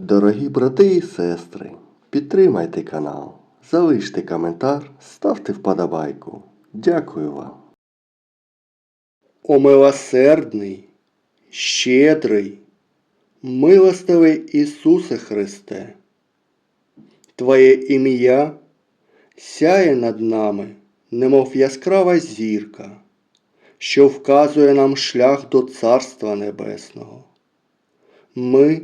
Дорогі брати і сестри, підтримайте канал, залиште коментар, ставте вподобайку. Дякую вам. О милосердний, щедрий, милостивий Ісусе Христе, Твоє ім'я сяє над нами, немов яскрава зірка, що вказує нам шлях до Царства Небесного. Ми,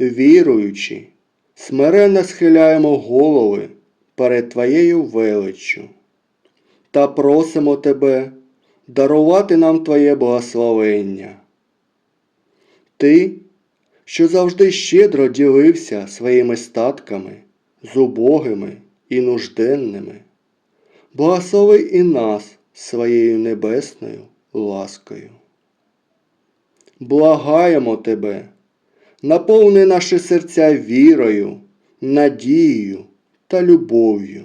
віруючи, смиренно схиляємо голови перед Твоєю величчю та просимо Тебе дарувати нам Твоє благословення. Ти, що завжди щедро ділився своїми статками з убогими і нужденними, благослови і нас своєю небесною ласкою. Благаємо Тебе, наповни наші серця вірою, надією та любов'ю.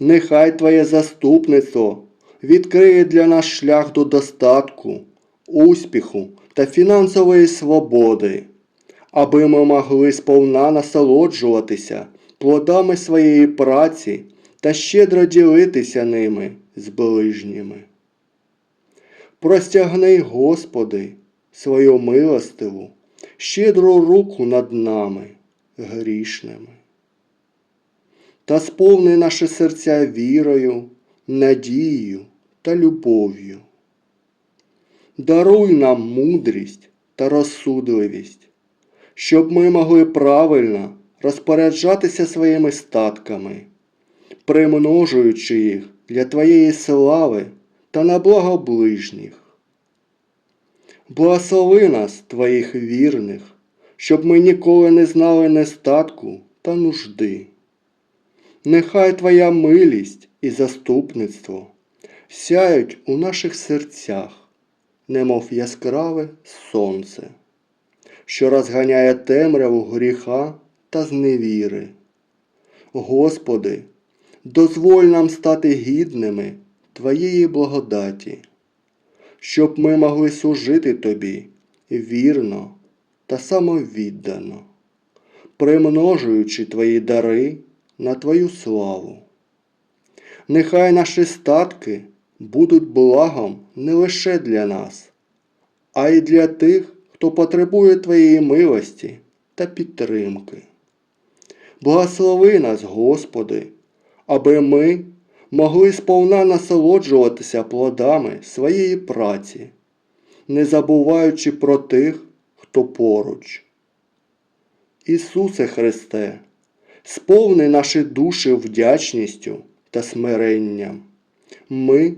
Нехай Твоє заступництво відкриє для нас шлях до достатку, успіху та фінансової свободи, аби ми могли сповна насолоджуватися плодами своєї праці та щедро ділитися ними з ближніми. Простягни, Господи, свою милостиву, щедру руку над нами, грішними та сповни наші серця вірою, надією та любов'ю. Даруй нам мудрість та розсудливість, щоб ми могли правильно розпоряджатися своїми статками, примножуючи їх для Твоєї слави та на благо ближніх. Благослови нас, Твоїх вірних, щоб ми ніколи не знали нестатку та нужди. Нехай Твоя милість і заступництво сяють у наших серцях, немов яскраве сонце, що розганяє темряву гріха та зневіри. Господи, дозволь нам стати гідними Твоєї благодаті, щоб ми могли служити Тобі вірно та самовіддано, примножуючи Твої дари на Твою славу. Нехай наші статки будуть благом не лише для нас, а й для тих, хто потребує Твоєї милості та підтримки. Благослови нас, Господи, аби ми могли сповна насолоджуватися плодами своєї праці, не забуваючи про тих, хто поруч. Ісусе Христе, сповни наші душі вдячністю та смиренням. Ми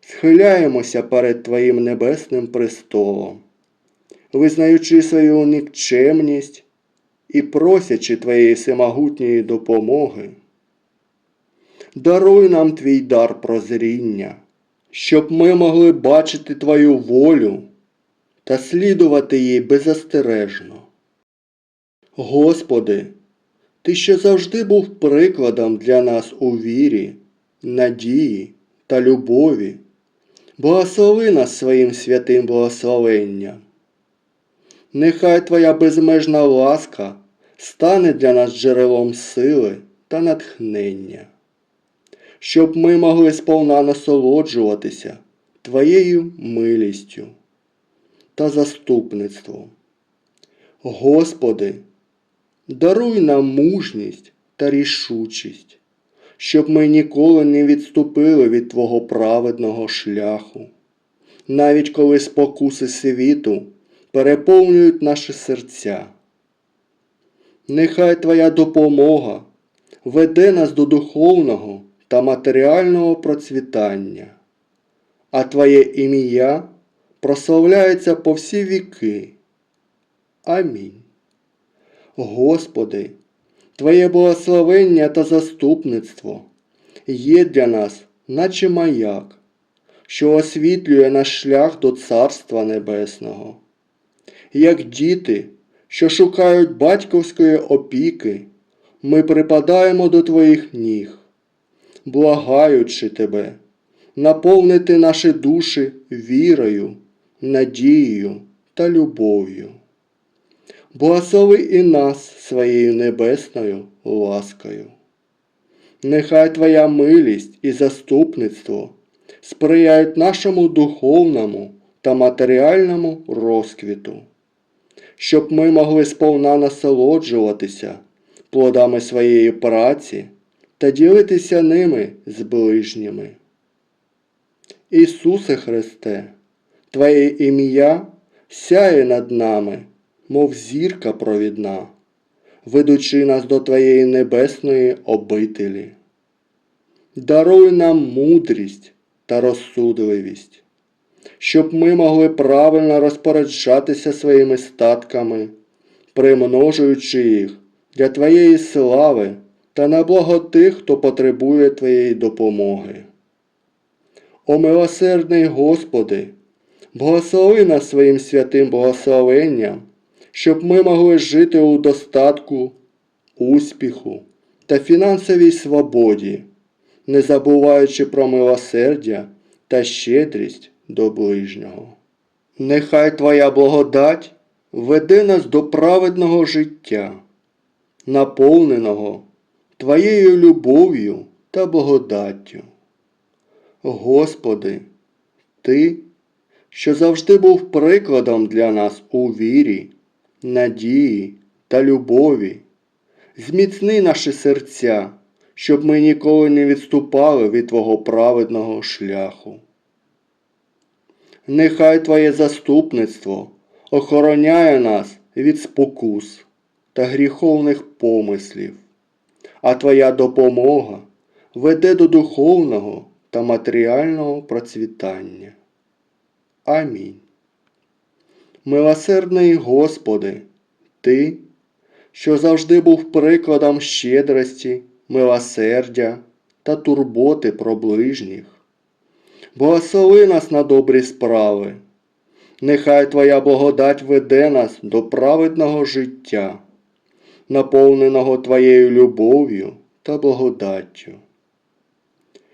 схиляємося перед Твоїм небесним престолом, визнаючи свою нікчемність і просячи Твоєї всемогутньої допомоги. Даруй нам твій дар прозріння, щоб ми могли бачити Твою волю та слідувати їй беззастережно. Господи, Ти що завжди був прикладом для нас у вірі, надії та любові, благослови нас своїм святим благословенням. Нехай Твоя безмежна ласка стане для нас джерелом сили та натхнення, щоб ми могли сповна насолоджуватися Твоєю милістю та заступництвом. Господи, даруй нам мужність та рішучість, щоб ми ніколи не відступили від Твого праведного шляху, навіть коли спокуси світу переповнюють наші серця. Нехай Твоя допомога веде нас до духовного та матеріального процвітання, а Твоє ім'я прославляється по всі віки. Амінь. Господи, Твоє благословення та заступництво є для нас, наче маяк, що освітлює наш шлях до Царства Небесного. Як діти, що шукають батьківської опіки, ми припадаємо до Твоїх ніг, благаючи Тебе, наповнити наші душі вірою, надією та любов'ю. благослови і нас своєю небесною ласкою. Нехай Твоя милість і заступництво сприяють нашому духовному та матеріальному розквіту, щоб ми могли сповна насолоджуватися плодами своєї праці та ділитися ними з ближніми. Ісусе Христе, Твоє ім'я сяє над нами, мов зірка провідна, ведучи нас до Твоєї небесної обителі. Даруй нам мудрість та розсудливість, щоб ми могли правильно розпоряджатися своїми статками, примножуючи їх для Твоєї слави та на благо тих, хто потребує Твоєї допомоги. О милосердний Господи, благослови нас своїм святим благословенням, щоб ми могли жити у достатку, успіху та фінансовій свободі, не забуваючи про милосердя та щедрість до ближнього. Нехай Твоя благодать веде нас до праведного життя, наповненого Твоєю любов'ю та благодаттю. Господи, Ти, що завжди був прикладом для нас у вірі, надії та любові, зміцни наші серця, щоб ми ніколи не відступали від Твого праведного шляху. Нехай Твоє заступництво охороняє нас від спокус та гріховних помислів, а Твоя допомога веде до духовного та матеріального процвітання. Амінь. Милосердний Господи, Ти, що завжди був прикладом щедрості, милосердя та турботи про ближніх. Благослови нас на добрі справи. Нехай Твоя благодать веде нас до праведного життя, наповненого Твоєю любов'ю та благодаттю.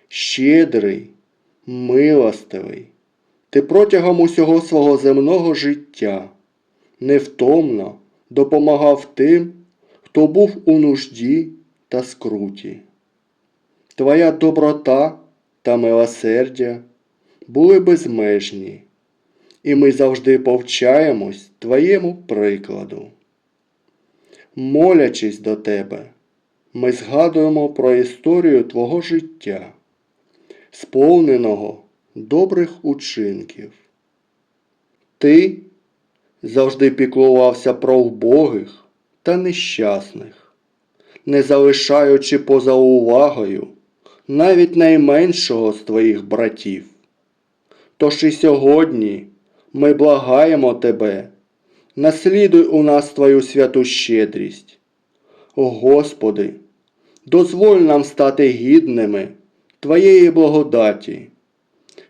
Щедрий, милостивий, ти протягом усього свого земного життя невтомно допомагав тим, хто був у нужді та скруті. Твоя доброта та милосердя були безмежні, і ми завжди повчаємось Твоєму прикладу. Молячись до Тебе, ми згадуємо про історію Твого життя, сповненого добрих учинків. Ти завжди піклувався про вбогих та нещасних, не залишаючи поза увагою навіть найменшого з твоїх братів. Тож і сьогодні ми благаємо Тебе, наслідуй у нас Твою святу щедрість. О Господи, дозволь нам стати гідними Твоєї благодаті,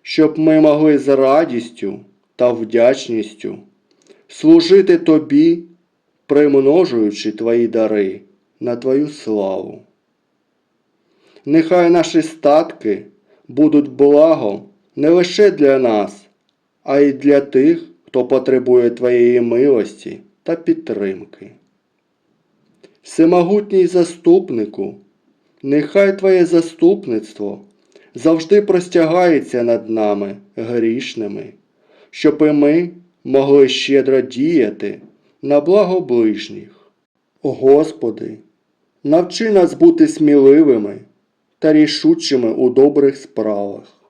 щоб ми могли з радістю та вдячністю служити Тобі, примножуючи Твої дари на Твою славу. Нехай наші статки будуть благом не лише для нас, а й для тих, хто потребує Твоєї милості та підтримки. Всемогутній заступнику, нехай Твоє заступництво завжди простягається над нами грішними, щоб і ми могли щедро діяти на благо ближніх. Господи, навчи нас бути сміливими та рішучими у добрих справах.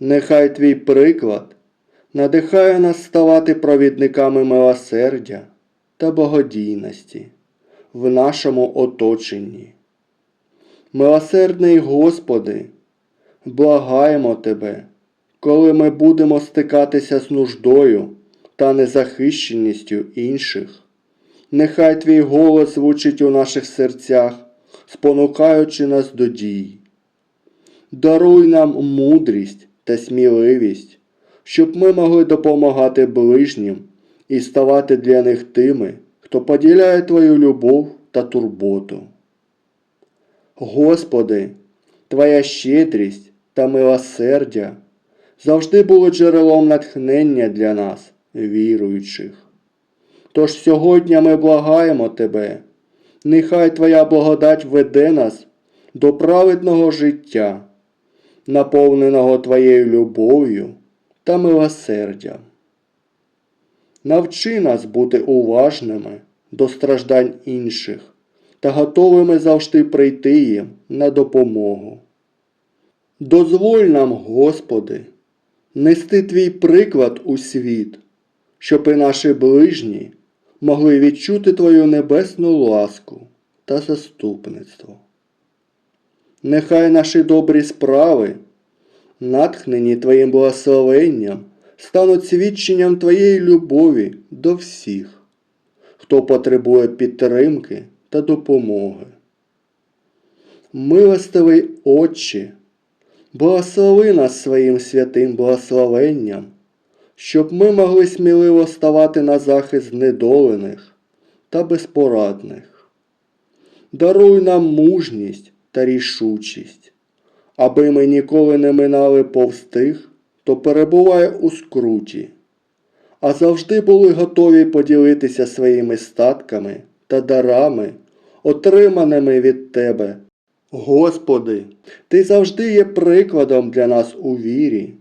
Нехай Твій приклад надихає нас ставати провідниками милосердя та благодійності в нашому оточенні. Милосердний Господи, благаємо Тебе, коли ми будемо стикатися з нуждою та незахищеністю інших. Нехай Твій голос звучить у наших серцях, спонукаючи нас до дій. Даруй нам мудрість та сміливість, щоб ми могли допомагати ближнім і ставати для них тими, хто поділяє Твою любов та турботу. Господи, Твоя щедрість та милосердя завжди були джерелом натхнення для нас, віруючих. Тож сьогодні ми благаємо Тебе, нехай Твоя благодать веде нас до праведного життя, наповненого Твоєю любов'ю та милосердям. Навчи нас бути уважними до страждань інших та готовими завжди прийти їм на допомогу. Дозволь нам, Господи, нести Твій приклад у світ, щоб і наші ближні могли відчути Твою небесну ласку та заступництво. Нехай наші добрі справи, натхнені Твоїм благословенням, стануть свідченням Твоєї любові до всіх, хто потребує підтримки та допомоги. Милостивий Отче, благослови нас своїм святим благословенням, щоб ми могли сміливо ставати на захист знедолених та безпорадних. Даруй нам мужність та рішучість, аби ми ніколи не минали повз тих, хто перебуває у скруті, а завжди були готові поділитися своїми статками та дарами, отриманими від Тебе. Господи, Ти завжди є прикладом для нас у вірі,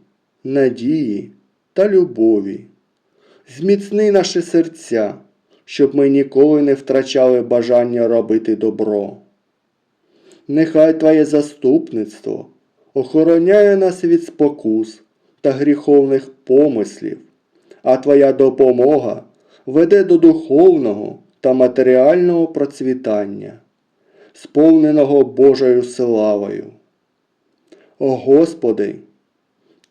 надії та любові. Зміцни наші серця, щоб ми ніколи не втрачали бажання робити добро. Нехай Твоє заступництво охороняє нас від спокус та гріховних помислів, а Твоя допомога веде до духовного та матеріального процвітання, сповненого Божою славою. О Господи,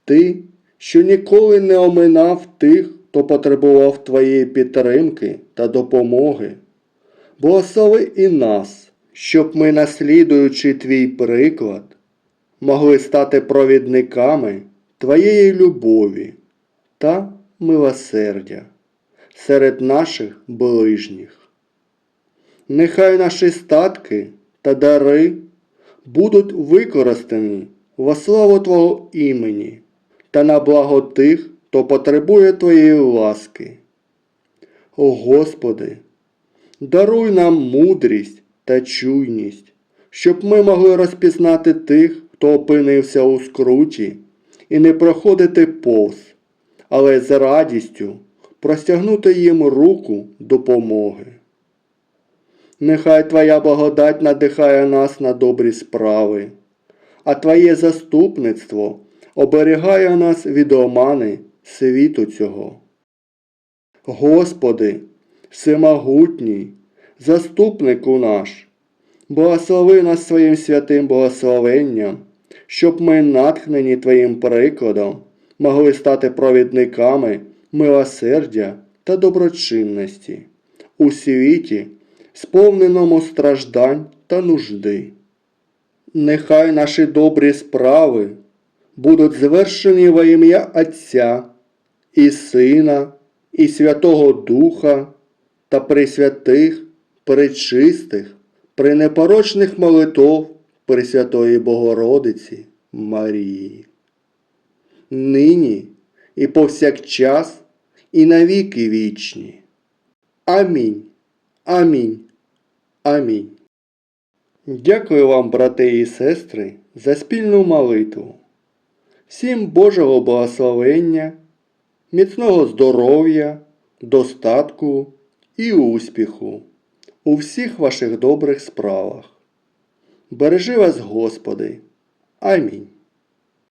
Ти, що ніколи не оминав тих, хто потребував Твоєї підтримки та допомоги, благослови і нас, щоб ми, наслідуючи Твій приклад, могли стати провідниками Твоєї любові та милосердя серед наших ближніх. Нехай наші статки та дари будуть використані во славу Твого імені та на благо тих, хто потребує Твоєї ласки. О Господи, даруй нам мудрість та чуйність, щоб ми могли розпізнати тих, хто опинився у скруті, і не проходити повз, але з радістю простягнути їм руку допомоги. Нехай Твоя благодать надихає нас на добрі справи, а Твоє заступництво оберігає нас від омани світу цього. Господи, всемогутній, заступнику наш, благослови нас своїм святим благословенням, щоб ми, натхнені Твоїм прикладом, могли стати провідниками милосердя та доброчинності у світі, сповненому страждань та нужди. Нехай наші добрі справи будуть звершені во ім'я Отця і Сина, і Святого Духа та присвятих, пречистих, пренепорочних молитов Пресвятої Богородиці Марії. Нині і повсякчас, і навіки вічні. Амінь. Амінь. Амінь. Дякую вам, брати і сестри, за спільну молитву. Всім Божого благословення, міцного здоров'я, достатку і успіху у всіх ваших добрих справах. Бережи вас, Господи. Амінь.